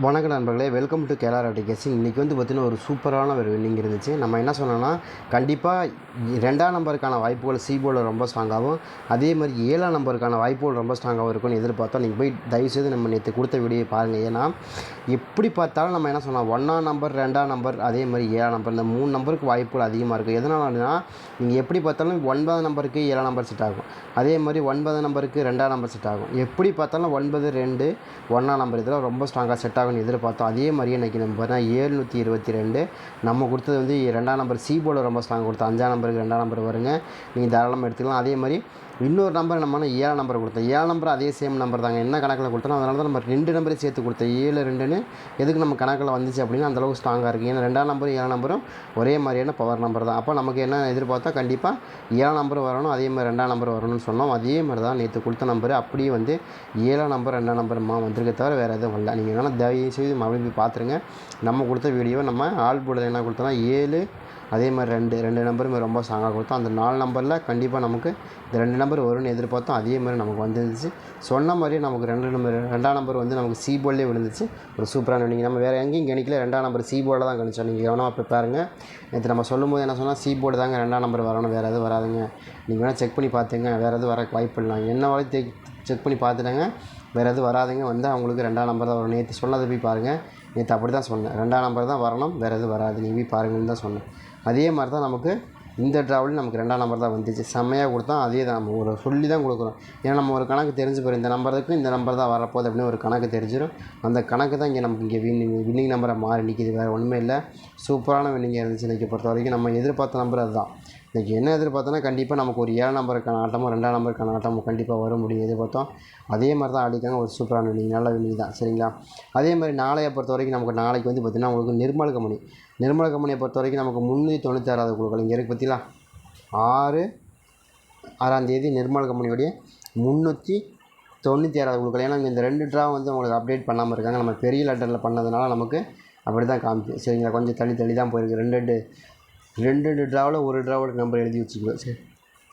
வணக்கம் நண்பர்களே welcome to கேலார் application இன்றைக்கி வந்து பார்த்திங்கன்னா ஒரு சூப்பரான ஒரு வின்னிங் இருந்துச்சு. நம்ம என்ன சொன்னோன்னா கண்டிப்பாக ரெண்டாம் நம்பருக்கான வாய்ப்புகள் சி போர்டில் ரொம்ப ஸ்ட்ராங்காகவும் அதே மாதிரி ஏழாம் நம்பருக்கான வாய்ப்புகள் ரொம்ப ஸ்ட்ராங்காகவும் இருக்கும்னு எதிர்பார்த்தோம். நீங்கள் போய் தயவுசெய்து நம்ம நேற்று கொடுத்த வீடியோ பாருங்கள் ஏன்னா எப்படி பார்த்தாலும் நம்ம என்ன சொன்னோம் ஒன்றாம் நம்பர் ரெண்டாம் நம்பர் அதே மாதிரி ஏழாம் நம்பர் இந்த மூணு நம்பருக்கு வாய்ப்புகள் அதிகமாக இருக்குது எதனாலனா நீங்கள் எப்படி பார்த்தாலும் ஒன்பதாம் நம்பருக்கு ஏழாம் நம்பர் செட் ஆகும். அதே மாதிரி ஒன்பதாம் நம்பருக்கு ரெண்டாம் நம்பர் செட் ஆகும். எப்படி பார்த்தாலும் ஒன்பது ரெண்டு ஒன்றாம் நம்பர் இதெல்லாம் ரொம்ப ஸ்ட்ராங்காக செட் ஆகும்னு எதிர்பார்த்தோம். அதே மாதிரியே இன்றைக்கி நம்ம பார்த்தீங்கன்னா ஏழ்நூற்றி இருபத்தி ரெண்டு. நம்ம கொடுத்தது வந்து ரெண்டாம் நம்பர் சி போல ரொம்ப ஸ்ட்ராங் கொடுத்தோம். அஞ்சாம் நம்பருக்கு ரெண்டாம் நம்பர் வருங்க. நீங்கள் தாராளமாக எடுத்துக்கலாம். அதே மாதிரி இன்னொரு நம்பர் நம்ம ஏழு நம்பர் கொடுத்தோம் ஏழு நம்பர் அதே சேம் நம்பர் தாங்க. என்ன கணக்கில் கொடுத்தோம் அதனால தான் நம்ம ரெண்டு நம்பரையும் சேர்த்து கொடுத்தோம் ஏழு ரெண்டுன்னு எதுக்கு நம்ம கணக்கில் வந்துச்சு அப்படின்னா அந்தளவுக்கு ஸ்ட்ராங்காக இருக்குது ஏன்னா ரெண்டாம் நம்பரும் ஏழு நம்பரும் ஒரே மாதிரியான பவர் நம்பர் தான். அப்போ நமக்கு என்ன எதிர்பார்த்தா கண்டிப்பாக ஏழாம் நம்பர் வரணும் அதே மாதிரி ரெண்டாம் நம்பர் வரணும்னு சொன்னோம். அதே மாதிரி தான் நேற்று கொடுத்த நம்பர் அப்படியே வந்து ஏழாம் நம்பர் ரெண்டாம் நம்பருமா வந்திருக்க தவிர வேறு எதுவும் இல்லை நீங்கள் வேணால் தயவு செய்து மறுபடியும் போய் பார்த்துருங்க. நம்ம கொடுத்த வீடியோவை நம்ம ஆள் போடுறது என்ன கொடுத்தோம்னா ஏழு அதே மாதிரி ரெண்டு ரெண்டு நம்பருமே ரொம்ப ஸ்ட்ராங்காக கொடுத்தோம். அந்த நாலு நம்பரில் கண்டிப்பாக நமக்கு இந்த ரெண்டு நம்பர் வரும்னு எதிர்பார்த்தோம். அதே மாதிரி நமக்கு வந்துருந்துச்சு சொன்ன மாதிரியே நமக்கு ரெண்டு நம்பர் ரெண்டாம் நம்பர் வந்து நமக்கு சி போர்ட்லேயே விழுந்துச்சு. ஒரு சூப்பரான நீங்கள் நம்ம வேறு எங்கேயும் கணிக்கல. ரெண்டாம் நம்பர் சி போர்டில் தான் கணிச்சோம். நீங்கள் கவனமாக இப்போ பாருங்கள் நேற்று நம்ம சொல்லும்போது என்ன சொன்னால் சி போர்டு தாங்க ரெண்டாம் நம்பர் வரணும். வேறு எதுவும் வராதுங்க. நீங்கள் வேணால் செக் பண்ணி பார்த்துங்க வேறு எதுவும் வர வாய்ப்பு இல்லை. என்ன வரை செக் பண்ணி பார்த்துட்டாங்க வேறு எதுவும் வராதுங்க. வந்து அவங்களுக்கு ரெண்டாம் நம்பர் தான் வரும். நேற்று சொன்னதை போய் பாருங்கள் நேற்று அப்படி தான் சொன்னேன். ரெண்டாம் நம்பர் தான் வரணும். வேறு எதுவும் வராது. நீங்கள் போய் பாருங்கன்னு தான் சொன்னேன். அதே மாதிரி தான் நமக்கு இந்த ட்ராவலும் நமக்கு ரெண்டாம் நம்பர் தான் வந்துச்சு. செம்மையாக கொடுத்தோம் அதே தான் நம்ம ஒரு சொல்லி தான் கொடுக்குறோம் ஏன்னா நம்ம ஒரு கணக்கு தெரிஞ்சு போகிறோம் இந்த நம்பருக்கு இந்த நம்பர் தான் வரப்போகுது அப்படின்னு ஒரு கணக்கு தெரிஞ்சிடும் அந்த கணக்கு தான் இங்கே நமக்கு இங்கே வின்னிங் வின்னிங் நம்பரை மாறி நிற்கிது வேறு ஒன்றுமே இல்லை. சூப்பரான வின்னிங்காக இருந்துச்சு இன்றைக்கி பொறுத்த வரைக்கும் நம்ம எதிர்பார்த்த நம்பர் அதுதான். இன்றைக்கி என்ன எதிர்பார்த்தோன்னா கண்டிப்பாக நமக்கு ஒரு ஏழாம் நம்பருக்கான ஆட்டமும் ரெண்டாம் நம்பருக்கான ஆட்டமும் கண்டிப்பாக வர முடியும் எதிர்பார்த்தோம். அதே மாதிரி தான் ஆடிக்காங்க ஒரு சூப்பரான வின்னிங் நல்ல வின்னிங் தான். சரிங்களா? அதே மாதிரி நாளையை பொறுத்த வரைக்கும் நமக்கு நாளைக்கு வந்து பார்த்திங்கன்னா உங்களுக்கு நிர்மல் கம்பெனி நிர்மல் கம்பெனியை பொறுத்த வரைக்கும் நமக்கு முந்நூற்றி தொண்ணூற்றி ஆறாவது குழுக்கள். இங்கே இருக்குது பார்த்தீங்களா ஆறு ஆறாம் தேதி நிர்மல் கம்பெனியோடைய முந்நூற்றி தொண்ணூற்றி ஆறாவது குழுக்கள். ஏன்னா இந்த ரெண்டு ட்ரா வந்து உங்களுக்கு அப்டேட் பண்ணாமல் இருக்காங்க. நம்ம பெரிய லெட்டரில் பண்ணதுனால நமக்கு அப்படி தான் காமிச்சு சரிங்களா? கொஞ்சம் தள்ளி தள்ளி தான் போயிருக்கு. ரெண்டு ரெண்டு ரெண்டு ரெண்டு ட்ராவில் ஒரு ட்ராவோட நம்பர் எழுதி வச்சுக்கோ சரி.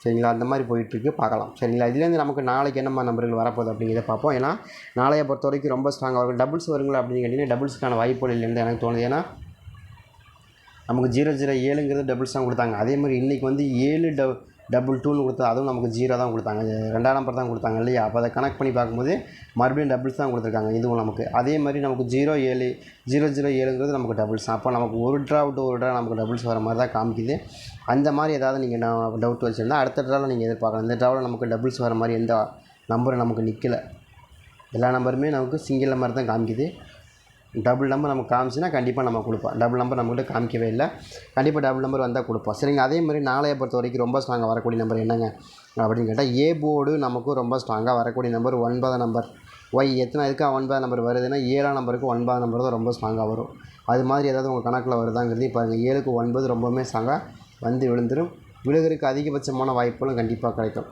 சரிங்களா? அந்த மாதிரி போயிட்டுருக்கு. பார்க்கலாம். சரிங்களா? இதுலேருந்து நமக்கு நாளைக்கு என்னம்மா நம்பர்கள் வரப்போகுது அப்படிங்கிறத பார்ப்போம். ஏன்னா நாளைய பொறுத்த வரைக்கும் ரொம்ப ஸ்ட்ராங்காக இருக்கும். டபுள்ஸ் வருங்களா அப்படின்னு கேட்டிங்கன்னா டபுள்ஸ்க்கான வாய்ப்புகள் இல்லைன்னு எனக்கு தோணுது. ஏன்னா நமக்கு ஜீரோ ஜீரோ ஏழுங்கிறது டபுள்ஸ் தான் கொடுத்தாங்க. அதே மாதிரி இன்றைக்கி வந்து ஏழு ட டபுள் டூன்னு கொடுத்தா அதுவும் நமக்கு ஜீரோ தான் கொடுத்தாங்க. ரெண்டாம் நம்பர் தான் கொடுத்தாங்க இல்லையா? அப்போ அதை கனெக்ட் பண்ணி பார்க்கும்போது மறுபடியும் டபுள்ஸ் தான் கொடுத்துருக்காங்க. இதுவும் நமக்கு. அதே மாதிரி நமக்கு ஜீரோ ஏழு ஜீரோ ஜீரோ ஏழுங்கிறது நமக்கு டபுள்ஸ் அப்போ நமக்கு ஒரு ட்ரா விட்டு ஒரு ட்ரா நமக்கு டபுள்ஸ் வர மாதிரி தான் காமிக்குது. அந்த மாதிரி ஏதாவது நீங்கள் நான் டவுட் வச்சுருந்தா அடுத்த ட்ராவில் நீங்கள் எதிர்பார்க்கலாம். இந்த ட்ராவில் நமக்கு டபுள்ஸ் வர மாதிரி எந்த நம்பரும் நமக்கு நிற்கலை எல்லா நம்பருமே நமக்கு சிங்கிள் நம்பர் தான் காமிக்குது. டபுள் நம்பர் நமக்கு காமிச்சுன்னா கண்டிப்பாக நம்ம கொடுப்போம். டபுள் நம்பர் நம்மகிட்ட காமிக்கவே இல்லை. கண்டிப்பாக டபுள் நம்பர் வந்தால் கொடுப்போம். சரிங்க அதே மாதிரி நாளைய பொறுத்த வரைக்கும் ரொம்ப ஸ்ட்ராங்காக வரக்கூடிய நம்பர் என்னங்க? அப்படின்னு கேட்டால் ஏ போர்டு நமக்கும் ரொம்ப ஸ்ட்ராங்காக வரக்கூடிய நம்பர் ஒன்பதாம் நம்பர் ஒய் எத்தனை இருக்கா ஒன்பதாம் நம்பர் வருதுன்னா ஏழாம் நம்பருக்கு ஒன்பதாம் நம்பர் தான் ரொம்ப ஸ்ட்ராங்காக வரும். அது மாதிரி ஏதாவது உங்கள் கணக்கில் வருதாங்கிறது பாருங்கள் ஏழுக்கு ஒன்பது ரொம்பவுமே ஸ்ட்ராங்காக வந்து விழுந்துடும் விழுகிறதுக்கு அதிகபட்சமான வாய்ப்புகளும் கண்டிப்பாக கிடைக்கும்.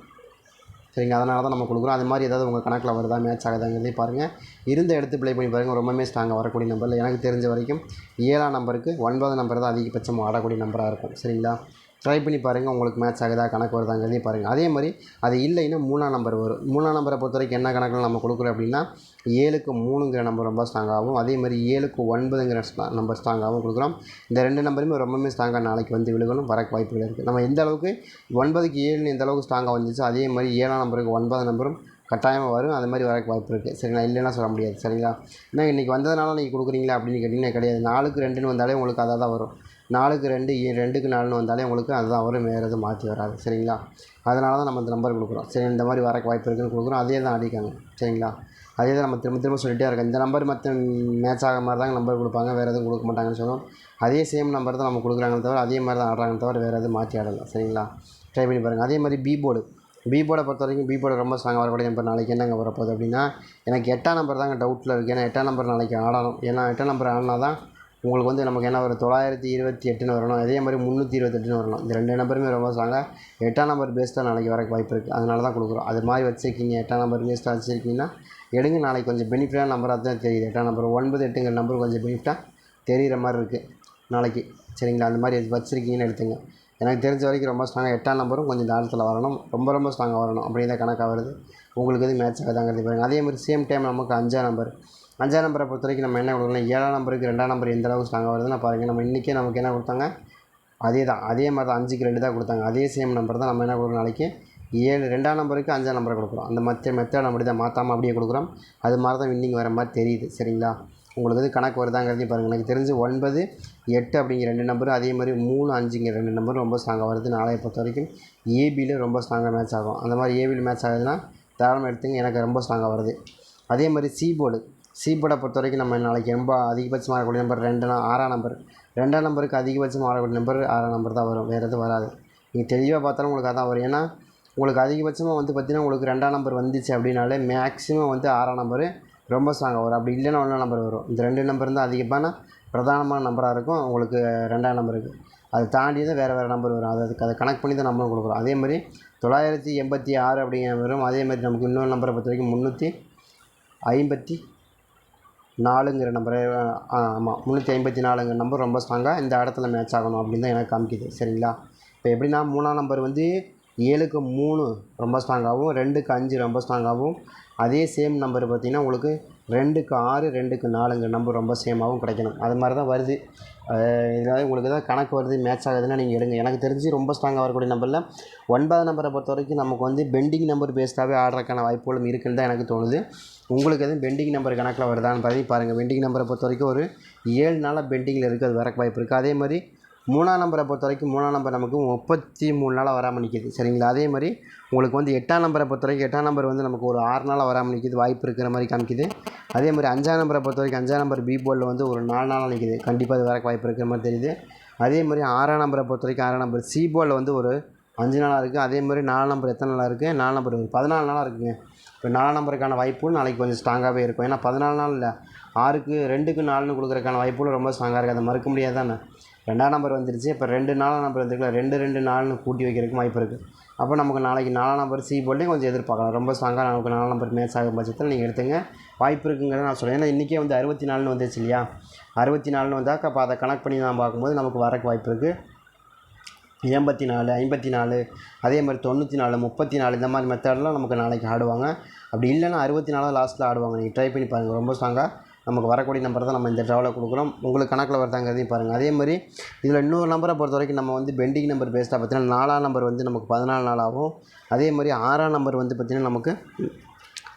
சரிங்க அதனால தான் நம்ம கொடுக்குறோம். அது மாதிரி ஏதாவது உங்கள் கணக்கில் வருதா மேட்ச் ஆகுதாங்கிறதே பாருங்கள் இருந்த எடுத்து ப்ளே பண்ணி பாருங்கள் ரொம்பவுமே ஸ்ட்ராங்காக வரக்கூடிய நம்பரில் எனக்கு தெரிஞ்ச வரைக்கும் ஏழாம் நம்பருக்கு ஒன்பது நம்பர் தான் அதிகபட்சம் ஆடக்கூடிய நம்பராக இருக்கும். சரிங்களா? ட்ரை பண்ணி பாருங்கள் உங்களுக்கு மேட்ச் ஆகுதா கணக்கு வருதாங்கிறதையும் பாருங்கள் அதே மாதிரி அது இல்லைன்னா மூணாம் நம்பர் வரும். மூணாம் நம்பரை பொறுத்த வரைக்கும் என்ன கணக்கில் நம்ம கொடுக்குறோம் அப்படின்னா ஏழுக்கு மூணுங்கிற நம்பர் ரொம்ப ஸ்ட்ராங்காகவும் அதே மாதிரி ஏழுக்கு ஒன்பதுங்கிற நம்பர் ஸ்ட்ராங்காகவும் கொடுக்குறோம். இந்த ரெண்டு நம்பருமே ரொம்பவுமே ஸ்ட்ராங்காக நாளைக்கு வந்து விழுகணும் வரக்கு வாய்ப்புகள் இருக்குது நம்ம எந்த அளவுக்கு ஒன்பதுக்கு ஏழுன்னு எந்த அளவுக்கு ஸ்ட்ராங்காக வந்துச்சு அதே மாதிரி ஏழாம் நம்பருக்கு ஒன்பதாம் நம்பரும் கட்டாயமாக வரும். அது மாதிரி வரக்கு வாய்ப்பு இருக்குது சரிங்களா இல்லைன்னா சொல்ல முடியாது. சரிங்களா? ஏன்னா இன்றைக்கி வந்ததுனால நீங்கள் கொடுக்குறீங்களா அப்படின்னு கேட்டிங்கன்னா கிடையாது. நாளுக்கு ரெண்டுன்னு வந்தாலே உங்களுக்கு அதாக தான் வரும். நாலுக்கு ரெண்டு ஏ ரெண்டுக்கு நாலுன்னு வந்தாலே உங்களுக்கு அதுதான் வரும் வேறு எதுவும் மாற்றி வராது. சரிங்களா? அதனால தான் நம்ம இந்த நம்பர் கொடுக்குறோம். சரி இந்த மாதிரி வரக்கு வாய்ப்பு இருக்குன்னு கொடுக்குறோம். அதே தான் அடிக்காங்க சரிங்களா? அதே தான் நம்ம திரும்ப திரும்ப சொல்லிகிட்டே இருக்கோம். இந்த நம்பர் மற்ற மேட்ச் ஆகிற மாதிரி தான் நம்பர் கொடுப்பாங்க. வேறு எதுவும் கொடுக்க மாட்டாங்கன்னு சொல்லுவோம் அதே சேம் நம்பர் தான் நம்ம கொடுக்குறாங்களே தவிர அதே மாதிரி தான் ஆடுறாங்க தவிர வேறு எதுவும் மாற்றி ஆடலை. சரிங்களா? ட்ரை பண்ணி பாருங்கள் அதே மாதிரி பி போர்டு பி போர்டை பொறுத்த வரைக்கும் பி போர்டு ரொம்ப ஸ்ட்ராங்காக வரக்கூடிய நம்பர் நாளைக்கு என்னங்க வரப்போகுது அப்படின்னா எனக்கு எட்டாம் நம்பர் தாங்க டவுட்டில் இருக்குது ஏன்னா எட்டாம் நம்பர் நாளைக்கு ஆடணும். ஏன்னா எட்டாம் நம்பர் ஆடினா தான் உங்களுக்கு வந்து நமக்கு என்ன வரும்? தொள்ளாயிரத்தி இருபத்தி எட்டுன்னு வரணும். அதே மாதிரி முந்நூற்றி இருபத்தெட்டுன்னு வரணும். இந்த ரெண்டு நம்பருமே ரொம்ப ஸ்ட்ராங்காக எட்டாம் நம்பர் பேஸ்ட்டாக நாளைக்கு வரக்கு வாய்ப்பு இருக்குது அதனால தான் கொடுக்குறோம். அது மாதிரி வச்சுருக்கீங்க. எட்டாம் நம்பர் பேஸ்ட்டாக வச்சுருக்கீங்கன்னா எடுங்க. நாளைக்கு கொஞ்சம் பெனிஃபிட்டான நம்பராக தான் தெரியுது. எட்டாம் நம்பர் ஒன்பது எட்டுங்கிற நம்பர் கொஞ்சம் பெனிஃபிட்டாக தெரிகிற மாதிரி இருக்குது நாளைக்கு. சரிங்களா? அந்த மாதிரி வச்சுருக்கீங்கன்னு எடுத்துங்க. எனக்கு தெரிஞ்ச வரைக்கும் ரொம்ப ஸ்ட்ராங்காக எட்டாம் நம்பரும் கொஞ்சம் தாளத்தில் வரணும். ரொம்ப ரொம்ப ஸ்ட்ராங்காக வரணும். அப்படின்னு தான் கணக்காக வருது. உங்களுக்கு எது மேட்ச் ஆகுதாங்கிறது பாருங்கள் அதே மாதிரி சேம் டைம் நமக்கு அஞ்சாம் நம்பர். அஞ்சாம் நம்பரை பொறுத்த வரைக்கும் நம்ம என்ன கொடுக்கலாம் ஏழாம் நம்பருக்கு ரெண்டாம் நம்பர் எந்த அளவுக்கு ஸ்ட்ராங்காக வருதுன்னு பாருங்கள் நம்ம இன்றைக்கே நமக்கு என்ன கொடுத்தாங்க? அதே தான். அதே மாதிரி தான் அஞ்சுக்கு ரெண்டு தான் கொடுத்தாங்க. அதே சேம் நம்பர் தான் நம்ம என்ன கொடுக்குறோம் நாளைக்கு ஏழு ரெண்டாம் நம்பருக்கு அஞ்சாம் நம்பரை கொடுக்குறோம். அந்த மற்ற மெத்தட் அப்படி தான் மாற்றாமல் அப்படியே கொடுக்குறோம். அது மாதிரி தான் வின்னிங் வர மாதிரி தெரியுது. சரிங்களா? உங்களுக்கு வந்து கணக்கு வருதாங்கிறதையும் பாருங்கள் எனக்கு தெரிஞ்சு ஒன்பது எட்டு அப்படிங்கிற ரெண்டு நம்பரும் அதே மாதிரி மூணு அஞ்சுங்கிற ரெண்டு நம்பரும் ரொம்ப ஸ்ட்ராங்காக வருது. நாளைய பொறுத்த வரைக்கும் ஏபியில் ரொம்ப ஸ்ட்ராங்காக மேட்ச் ஆகும். அந்த மாதிரி ஏபியில் மேட்ச் ஆகுதுன்னா தாராளமாக எடுத்துங்க. எனக்கு ரொம்ப ஸ்ட்ராங்காக வருது. அதே மாதிரி சி போர்டு சி போர்டை பொறுத்த வரைக்கும் நம்ம நாளைக்கு ரொம்ப அதிகபட்சமாக வரக்கூடிய நம்பர் ரெண்டு ஆறாம் நம்பர் ரெண்டாம் நம்பருக்கு அதிகபட்சமாக வரக்கூடிய நம்பர் ஆறாம் நம்பர் தான் வரும். வேறு எதுவும் வராது. நீங்கள் தெளிவாக பார்த்தாலும் உங்களுக்கு அதான் வரும். ஏன்னா உங்களுக்கு அதிகபட்சமாக வந்து பார்த்திங்கன்னா உங்களுக்கு ரெண்டாம் நம்பர் வந்துச்சு அப்படின்னாலே மேக்ஸிமம் வந்து ஆறாம் நம்பரு ரொம்ப ஸ்ட்ராங்காக வரும். அப்படி இல்லைன்னா ஒன்றாம் நம்பர் வரும். இந்த ரெண்டு நம்பர் தான் அதிகமான பிரதானமான நம்பராக இருக்கும் உங்களுக்கு ரெண்டாம் நம்பருக்கு அது தாண்டி தான் வேறு வேறு நம்பர் வரும். அது அதுக்கு அதை கனெக்ட் பண்ணி தான் நம்மளும் கொடுக்குறோம் அதே மாதிரி தொள்ளாயிரத்தி எண்பத்தி ஆறு அப்படிங்கிற வரும். அதே மாதிரி நமக்கு இன்னொரு நம்பரை பொறுத்த வரைக்கும் முந்நூற்றி ஐம்பத்தி நாலுங்கிற நம்பரு ஆமாம் முந்நூற்றி ஐம்பத்தி நாலுங்கிற நம்பர் ரொம்ப ஸ்ட்ராங்காக இந்த இடத்துல மேட்ச் ஆகணும் அப்படின்னு தான் எனக்கு காமிக்குது சரிங்களா? இப்போ எப்படின்னா மூணாம் நம்பர் வந்து ஏழுக்கு மூணு ரொம்ப ஸ்ட்ராங்காகவும் ரெண்டுக்கு அஞ்சு ரொம்ப ஸ்ட்ராங்காகவும் அதே சேம் நம்பர் பார்த்திங்கன்னா உங்களுக்கு ரெண்டுக்கு ஆறு ரெண்டுக்கு நாலுங்கிற நம்பர் ரொம்ப சேமாகவும் கிடைக்கணும். அது மாதிரி தான் வருது இதனால் உங்களுக்கு ஏதாவது கணக்கு வருது மேட்ச் ஆகுதுன்னா நீங்கள் எடுங்க. எனக்கு தெரிஞ்சு ரொம்ப ஸ்ட்ராங்காக வரக்கூடிய நம்பரில் ஒன்பது நம்பரை பொறுத்த வரைக்கும் நமக்கு வந்து பெண்டிங் நம்பர் பேஸ்டாகவே ஆடுறதுக்கான வாய்ப்புகளும் இருக்குன்னு தான் எனக்கு தோணுது. உங்களுக்கு எதுவும் பெண்டிங் நம்பர் கணக்கில் வருதான்னு பற்றி பாருங்கள் பெண்டிங் நம்பரை பொறுத்த வரைக்கும் ஒரு ஏழு நாளாக பெண்டிங்கில் இருக்குது அது வரக்கு வாய்ப்பு இருக்குது அதே மாதிரி மூணாம் நம்பரை பொறுத்த வரைக்கும் மூணாம் நம்பர் நமக்கு முப்பத்தி மூணு நாளாக வராமல் நிற்கிது சரிங்களா? அதே மாதிரி உங்களுக்கு வந்து எட்டாம் நம்பரை பொறுத்த வரைக்கும் எட்டாம் நம்பர் வந்து நமக்கு ஒரு ஆறு நாளாக வராமல் நிற்கிது வாய்ப்பு இருக்கிற மாதிரி காமிக்குது. அதே மாதிரி அஞ்சாம் நம்பரை பொறுத்த வரைக்கும் அஞ்சாம் நம்பர் பி போர்டில் வந்து ஒரு நாலு நாளாக நிற்கிது கண்டிப்பாக அது வரக்கு வாய்ப்பு இருக்கிற மாதிரி தெரியுது. அதே மாதிரி ஆறாம் நம்பரை பொறுத்த வரைக்கும் ஆறாம் நம்பர் சி போர்டில் வந்து ஒரு அஞ்சு நாளாக இருக்குது அதே மாதிரி நாலு நம்பர் எத்தனை நாளாக இருக்குது நாலு நம்பர் ஒரு பதினாலு நாளாக இருக்குங்க. இப்போ நாலாம் நம்பருக்கான வாய்ப்பும் நாளைக்கு கொஞ்சம் ஸ்ட்ராங்காகவே இருக்கும். ஏன்னா பதினாலு நாள் இல்லை. ஆறுக்கு ரெண்டுக்கு நாலுன்னு கொடுக்குறதுக்கான வாய்ப்புகளும் ரொம்ப ஸ்ட்ராங்காக இருக்குது அதை மறுக்க முடியாது தானே ரெண்டாம் நம்பர் வந்துருச்சு. இப்போ ரெண்டு நாலாம் நம்பர் வந்துருக்குல்ல ரெண்டு ரெண்டு நாலுன்னு கூட்டி வைக்கிறதுக்கு வாய்ப்பு இருக்குது அப்போ நமக்கு நாளைக்கு நாலாம் நம்பர் சி போர்ட்லேயும் கொஞ்சம் எதிர்பார்க்கலாம். ரொம்ப ஸ்ட்ராங்காக நமக்கு நாலாம் நம்பர் மேட்ச் ஆகும் பட்சத்தில் நீங்கள் எடுத்துங்க. வாய்ப்பு இருக்குங்கிறத நான் சொல்கிறேன் ஏன்னா இன்றைக்கே வந்து அறுபத்தி நாலுன்னு வந்துச்சு இல்லையா? அறுபத்தி நாலுன்னு வந்தாக்க அப்போ அதை கனெக்ட் பண்ணி நான் பார்க்கும்போது நமக்கு வரக்கு வாய்ப்பு இருக்குது எண்பத்தி நாலு ஐம்பத்தி நாலு அதே மாதிரி தொண்ணூற்றி நாலு முப்பத்தி நாலு இந்த மாதிரி மெத்தடெலாம் நமக்கு நாளைக்கு ஆடுவாங்க. அப்படி இல்லைன்னா அறுபத்தி நாலாவது லாஸ்ட்டில் ஆடுவாங்க. நீங்கள் ட்ரை பண்ணி பாருங்கள் ரொம்ப ஸ்ட்ராங்காக நமக்கு வரக்கூடிய நம்பர் தான் நம்ம இந்த ட்ராவில் கொடுக்குறோம். உங்களுக்கு கணக்கில் வருதாங்கிறதையும் பாருங்கள் அதே மாதிரி இதில் இன்னொரு நம்பரை பொறுத்த வரைக்கும் நம்ம வந்து பெண்டிங் நம்பர் பேஸ்டாக பார்த்தீங்கன்னா நாலாம் நம்பர் வந்து நமக்கு பதினாலு நாளாகவும் அதே மாதிரி ஆறாம் நம்பர் வந்து பார்த்திங்கன்னா நமக்கு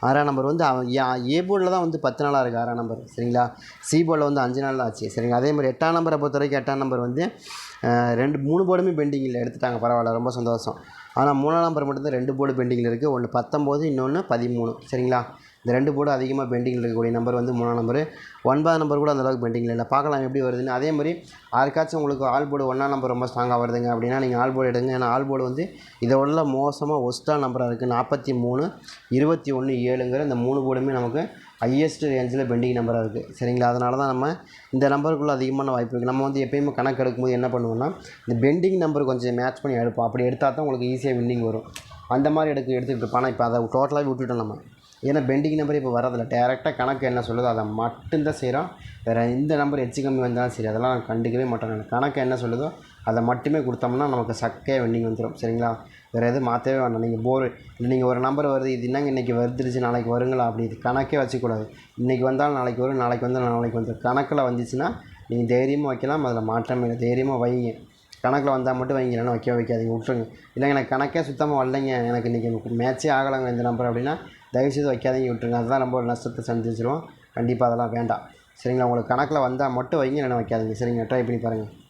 ஆறாம் நம்பர் வந்து ஏ- ஏ போர்டில் தான் வந்து பத்து நாளாக இருக்குது ஆறாம் நம்பர் சரிங்களா? சி போர்டில் வந்து அஞ்சு நாள் தான் ஆச்சு. சரிங்களா அதே மாதிரி எட்டாம் நம்பரை பொறுத்த வரைக்கும் எட்டாம் நம்பர் வந்து ரெண்டு மூணு போர்டுமே பெண்டிங்கில் எடுத்துட்டாங்க. பரவாயில்ல ரொம்ப சந்தோஷம். ஆனால் மூணாம் நம்பர் மட்டும்தான் ரெண்டு போர்டு பெண்டிங்கில் இருக்குது ஒன்று பத்தொம்போது இன்னொன்று பதிமூணு. சரிங்களா? இந்த ரெண்டு போர்டு அதிகமாக பெண்டிங்கில் இருக்கக்கூடிய நம்பர் வந்து மூணாம் நம்பர் ஒன்பதாம் நம்பர் கூட அந்தளவுக்கு பெண்டிங்கில் இல்லை. பார்க்கலாம் எப்படி வருதுன்னு. அதே மாதிரி யாருக்காச்சும் உங்களுக்கு ஆல் போர்டு ஒன்றாம் நம்பர் ரொம்ப ஸ்ட்ராங்காக வருதுங்க அப்படின்னா நீங்கள் ஆல் போர்டு எடுங்க. ஏன்னா ஆல் போர்டு வந்து இதை உள்ள மோசமாக ஒஸ்டா நம்பராக இருக்குது நாற்பத்தி மூணு இருபத்தி ஒன்று ஏழுங்கிற இந்த மூணு போர்டுமே நமக்கு ஹையஸ்ட் ரேஞ்சில் பெண்டிங் நம்பராக இருக்குது சரிங்களா? அதனால தான் நம்ம இந்த நம்பருக்குள்ளே அதிகமான வாய்ப்பு இருக்குது நம்ம வந்து எப்பயுமே கணக்கு எடுக்கும்போது என்ன பண்ணுவோம்னா இந்த பெண்டிங் நம்பர் கொஞ்சம் மேட்ச் பண்ணி எடுப்போம். அப்படி எடுத்தால் தான் உங்களுக்கு ஈஸியாக வின்னிங் வரும். அந்த மாதிரி எடுக்க எடுத்துக்கிட்டு இருப்போம். இப்போ அதை டோட்டலாக விட்டுட்டோம் நம்ம. ஏன்னா பெண்டிங் நம்பர் இப்போ வரதில்லை டேரெக்டாக கணக்கு என்ன சொல்லுதோ அதை மட்டும்தான் செய்கிறோம் வேறு இந்த நம்பர் எச்சு கம்மி வந்தாலும் சரி அதெல்லாம் நான் கண்டுக்கவே மாட்டேன். கணக்கு என்ன சொல்லுதோ அதை மட்டுமே கொடுத்தோம்னா நமக்கு சக்கையாக வெண்டிங் வந்துடும் சரிங்களா? வேறு எதுவும் மாற்றவே வேண்டாம். நீங்கள் போர் இல்லை நீங்கள் ஒரு நம்பர் வருது இது என்னங்க இன்றைக்கி வருதுருச்சு நாளைக்கு வருங்களா? அப்படி இது கணக்கே வச்சுக்கூடாது. இன்றைக்கி வந்தாலும் நாளைக்கு வரும் நாளைக்கு வந்தாலும் நாளைக்கு வந்துடும் கணக்கில் வந்துச்சுன்னா நீங்கள் தைரியமாக வைக்கலாம் அதில் மாற்றமே இல்லை. தைரியமாக வைங்க. கணக்கில் வந்தால் மட்டும் வைங்க இல்லைன்னா வைக்க வைக்காதீங்க. விட்டுருங்க. இல்லைங்க எனக்கு கணக்கே சுத்தமாக வரலைங்க. எனக்கு இன்றைக்கி மேட்ச்சே ஆகலைங்க இந்த நம்பர் அப்படின்னா தயவுசெய்து வைக்காதீங்க விட்டுருங்க. அதுதான் ரொம்ப ஒரு நஷ்டத்தை சந்திச்சிருவோம். கண்டிப்பாக அதெல்லாம் வேண்டாம். சரிங்களா? உங்களுக்கு கணக்கில் வந்தால் மட்டும் வைங்க இல்லைன்னா வைக்காதீங்க. சரிங்க ட்ரை பண்ணி பாருங்கள்